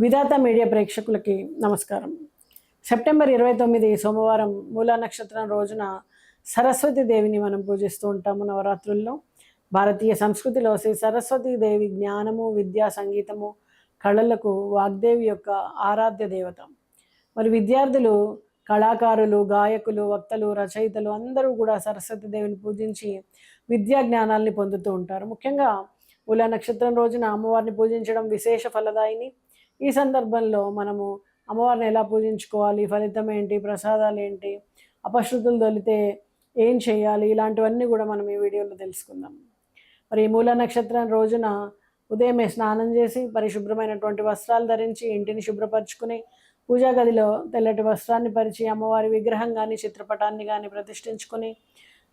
విధాత media ప్రేక్షకులకి నమస్కారం. September ఇరవై తొమ్మిది సోమవారం మూలా నక్షత్రం రోజున సరస్వతి దేవిని మనం పూజిస్తూ ఉంటాము నవరాత్రుల్లో. భారతీయ సంస్కృతిలో శ్రీ సరస్వతి దేవి జ్ఞానము విద్యా సంగీతము కళలకు వాగ్దేవి యొక్క ఆరాధ్య దేవత. మరి విద్యార్థులు కళాకారులు గాయకులు వక్తలు రచయితలు అందరూ కూడా సరస్వతి దేవిని పూజించి విద్యా జ్ఞానాల్ని పొందుతూ ఉంటారు. ముఖ్యంగా మూల నక్షత్రం రోజున అమ్మవారిని పూజించడం విశేష ఫలదాయిని. ఈ సందర్భంలో మనము అమ్మవారిని ఎలా పూజించుకోవాలి? ఫలితం ఏంటి? ప్రసాదాలు ఏంటి? అపశృతులు దొలితే ఏం చేయాలి? ఇలాంటివన్నీ కూడా మనం ఈ వీడియోలో తెలుసుకుందాం. మరి ఈ మూల నక్షత్రం రోజున ఉదయమే స్నానం చేసి పరిశుభ్రమైనటువంటి వస్త్రాలు ధరించి ఇంటిని శుభ్రపరచుకుని పూజా గదిలో తెల్లటి వస్త్రాన్ని పరిచి అమ్మవారి విగ్రహం కానీ చిత్రపటాన్ని కానీ ప్రతిష్ఠించుకుని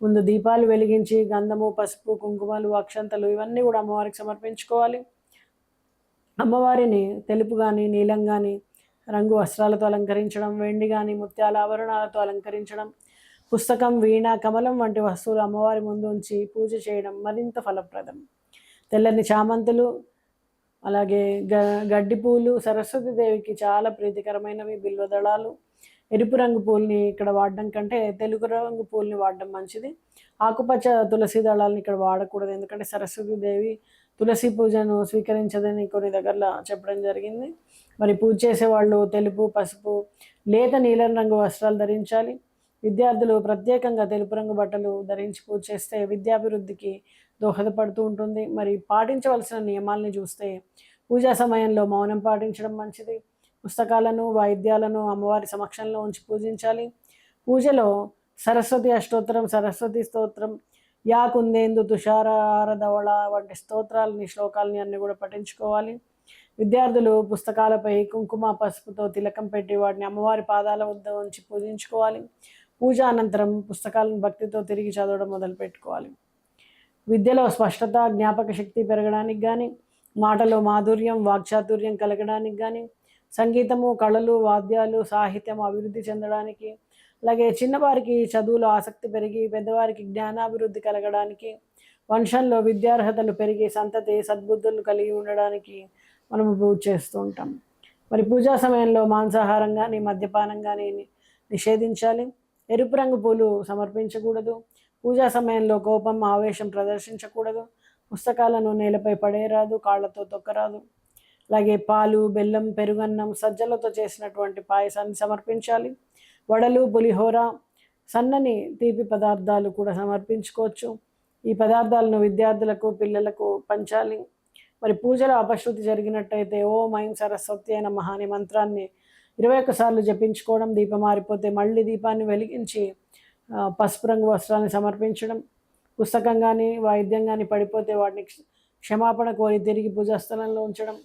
ముందు దీపాలు వెలిగించి గంధము పసుపు కుంకుమలు అక్షంతలు ఇవన్నీ కూడా అమ్మవారికి సమర్పించుకోవాలి. అమ్మవారిని తెలుపు కానీ నీలం కానీ రంగు వస్త్రాలతో అలంకరించడం వెండి కానీ ముత్యాల ఆభరణాలతో అలంకరించడం పుస్తకం వీణ కమలం వంటి వస్తువులు అమ్మవారి ముందు ఉంచి పూజ చేయడం మరింత ఫలప్రదం. తెల్లని చామంతులు అలాగే గ గడ్డి పూలు సరస్వతి దేవికి చాలా ప్రీతికరమైనవి బిల్వదళాలు ఎరుపు రంగు పూల్ని ఇక్కడ వాడడం కంటే తెలుగు రంగు పూల్ని వాడడం మంచిది. ఆకుపచ్చ తులసి దళాలను ఇక్కడ వాడకూడదు. ఎందుకంటే సరస్వతి దేవి తులసి పూజను స్వీకరించదని కొన్ని దగ్గరలో చెప్పడం జరిగింది. మరి పూజ చేసేవాళ్ళు తెలుపు పసుపు లేత నీలం రంగు వస్త్రాలు ధరించాలి. విద్యార్థులు ప్రత్యేకంగా తెలుపు రంగు బట్టలు ధరించి పూజ చేస్తే విద్యాభివృద్ధికి దోహదపడుతూ ఉంటుంది. మరి పాటించవలసిన నియమాల్ని చూస్తే పూజా సమయంలో మౌనం పాటించడం మంచిది. పుస్తకాలను వాయిద్యాలను అమ్మవారి సమక్షంలో ఉంచి పూజించాలి. పూజలో సరస్వతి అష్టోత్తరం సరస్వతి స్తోత్రం యా కుందేందు తుషార ధవళ వంటి స్తోత్రాలని శ్లోకాలని అన్ని కూడా పఠించుకోవాలి. విద్యార్థులు పుస్తకాలపై కుంకుమ పసుపుతో తిలకం పెట్టి వాటిని అమ్మవారి పాదాల వద్ద ఉంచి పూజించుకోవాలి. పూజ అనంతరం పుస్తకాలను భక్తితో తిరిగి చదవడం మొదలు పెట్టుకోవాలి. విద్యలో స్పష్టత జ్ఞాపక శక్తి పెరగడానికి కానీ మాటలో మాధుర్యం వాక్చాతుర్యం కలగడానికి కానీ సంగీతము కళలు వాద్యాలు సాహిత్యం అభివృద్ధి చెందడానికి అలాగే చిన్నవారికి చదువులో ఆసక్తి పెరిగి పెద్దవారికి జ్ఞానాభివృద్ధి కలగడానికి వంశంలో విద్యార్హతలు పెరిగి సంతతి సద్బుద్ధులు కలిగి ఉండడానికి మనము పూజ చేస్తూ ఉంటాం. మరి పూజా సమయంలో మాంసాహారం కానీ మద్యపానం కానీ నిషేధించాలి. ఎరుపు రంగు పూలు సమర్పించకూడదు. పూజా సమయంలో కోపం ఆవేశం ప్రదర్శించకూడదు. పుస్తకాలను నేలపై పడేయరాదు కాళ్ళతో తొక్కరాదు. అలాగే పాలు బెల్లం పెరుగన్నం సజ్జలతో చేసినటువంటి పాయసాన్ని సమర్పించాలి. వడలు పులిహోర సన్నని తీపి పదార్థాలు కూడా సమర్పించుకోవచ్చు. ఈ పదార్థాలను విద్యార్థులకు పిల్లలకు పంచాలి. మరి పూజలో అపశృతి జరిగినట్టయితే ఓం ఐం సరస్వతి అయిన మహాని మంత్రాన్ని ఇరవై ఒక్కసార్లు జపించుకోవడం దీపం మారిపోతే మళ్ళీ దీపాన్ని వెలిగించి పసుపు రంగు వస్త్రాన్ని సమర్పించడం పుస్తకం కానీ వాయిద్యం కానీ పడిపోతే వాటిని క్షమాపణ కోరి తిరిగి పూజాస్థలంలో ఉంచడం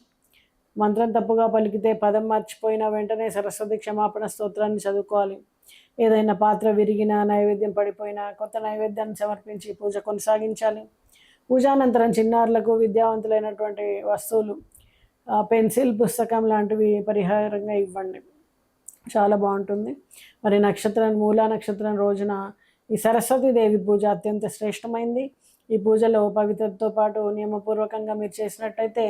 మంత్రం తప్పుగా పలికితే పదం మర్చిపోయిన వెంటనే సరస్వతి క్షమాపణ స్తోత్రాన్ని చదువుకోవాలి. ఏదైనా పాత్ర విరిగినా నైవేద్యం పడిపోయినా కొత్త నైవేద్యాన్ని సమర్పించి పూజ కొనసాగించాలి. పూజానంతరం చిన్నారులకు విద్యావంతులైనటువంటి వస్తువులు పెన్సిల్ పుస్తకం లాంటివి పరిహారంగా ఇవ్వండి. చాలా బాగుంటుంది. మరి నక్షత్రం మూలా నక్షత్రం రోజున ఈ సరస్వతి దేవి పూజ అత్యంత శ్రేష్టమైంది. ఈ పూజలో పవిత్రతో పాటు నియమపూర్వకంగా మీరు చేసినట్టయితే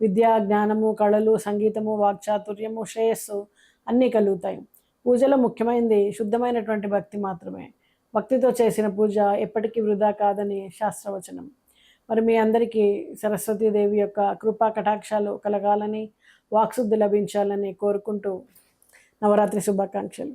విద్య జ్ఞానము కళలు సంగీతము వాక్చాతుర్యము శ్రేయస్సు అన్నీ కలుగుతాయి. పూజలో ముఖ్యమైనది శుద్ధమైనటువంటి భక్తి మాత్రమే. భక్తితో చేసిన పూజ ఎప్పటికీ వృధా కాదని శాస్త్రవచనం. మరి మీ అందరికీ సరస్వతీదేవి యొక్క కృపా కటాక్షాలు కలగాలని వాక్శుద్ధి లభించాలని కోరుకుంటూ నవరాత్రి శుభాకాంక్షలు.